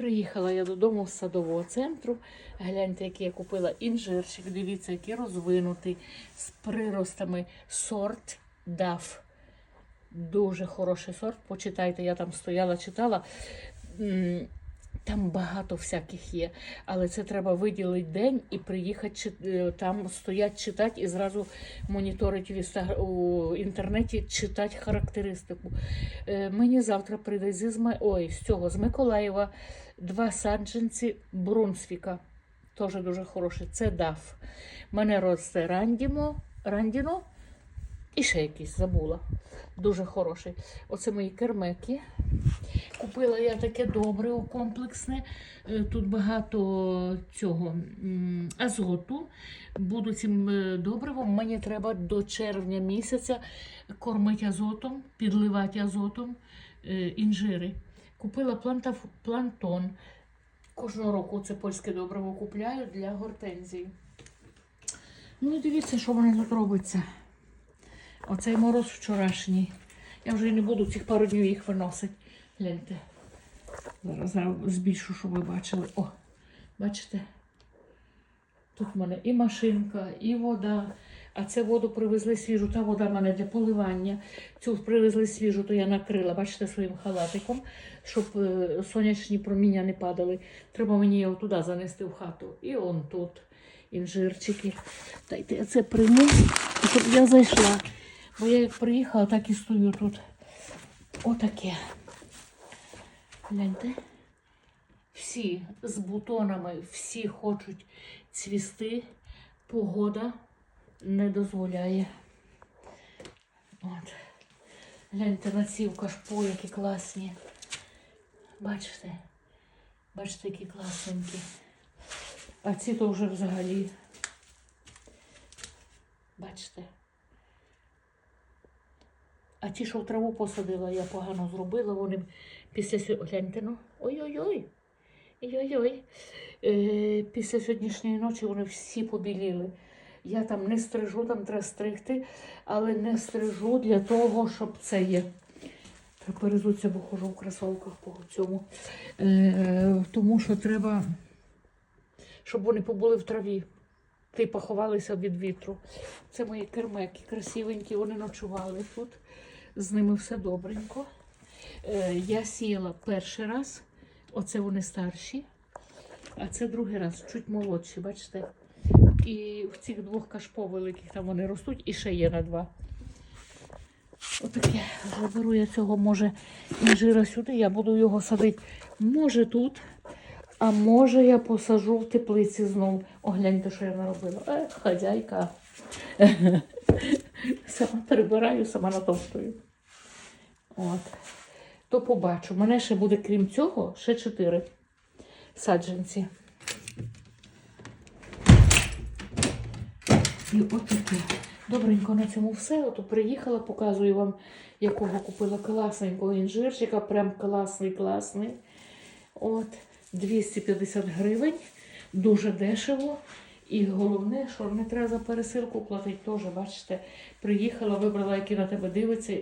Приїхала я додому з садового центру. Гляньте, який я купила інжирчик. Дивіться, який розвинутий з приростами сорт DAF. Дуже хороший сорт. Почитайте, я там стояла, читала. Там багато всяких є, але це треба виділити день і приїхати е, там стоять, читати і зразу моніторить в інтернеті, читати характеристику. Е, Мені завтра прийде зі Ой, з цього з Миколаєва два саджанці Брунсвіка. Теж дуже хороші. Це даф. Мене росте Рандімо, Рандіно і ще якийсь забула. Дуже хороший. Оце мої кермеки. Купила я таке добриво комплексне. Е, Тут багато цього азоту. Буду цим е, добривом. Мені треба до червня місяця кормити азотом, підливати азотом е, інжири. Купила планта, плантон. Кожного року це польське добриво купляю для гортензії. Ну дивіться, що в мене тут робиться. Оцей мороз вчорашній. Я вже не буду цих пару днів їх виносити. Гляньте. Зараз, збільшу, щоб ви бачили. О, бачите? Тут в мене і машинка, і вода. А це воду привезли свіжу. Та вода в мене для поливання. Цю привезли свіжу, то я накрила, бачите, своїм халатиком, щоб е, сонячні проміння не падали. Треба мені його туди занести в хату. І он тут інжирчики. Дайте я це прийму, щоб я зайшла. Бо я як приїхала, так і стою тут. Отаке. Гляньте. Всі з бутонами, всі хочуть цвісти. Погода не дозволяє. От. Гляньте на ці кашпо, які класні. Бачите? Бачите, які класненькі. А ці то вже взагалі. Бачите? А ті, що в траву посадила, я погано зробила. Вони після сьо- гляньте, ну. Ой-ой-ой. Ой-ой-ой. Е, після сьогоднішньої ночі вони всі побіліли. Я там не стрижу, там треба стригти, але не стрижу для того, щоб це є. Перезуться, бо хожу в кросовках по цьому. Е, тому що треба, щоб вони побули в траві. Ти поховалися від вітру. Це мої кермеки красивенькі, вони ночували тут. З ними все добренько. Е, я сіяла перший раз, оце вони старші, а це другий раз, чуть молодші, бачите? І в цих двох кашпо великих там вони ростуть, і ще є на два. Отаке. Заберу я цього, може, інжира сюди, я буду його садити. Може тут, а може я посажу в теплиці знову. Огляньте, що я наробила. Е, хазяйка. Сама перебираю, сама натовстую. От. То побачу. У Мене ще буде, крім цього, ще чотири саджанці. І отаке. Добренько на цьому все. Ото приїхала, показую вам, якого купила класненького інжирчика. Прям класний, класний. От, 250 гривень. Дуже дешево. І головне, що не треба за пересилку платити теж. Бачите, приїхала, вибрала, який на тебе дивиться.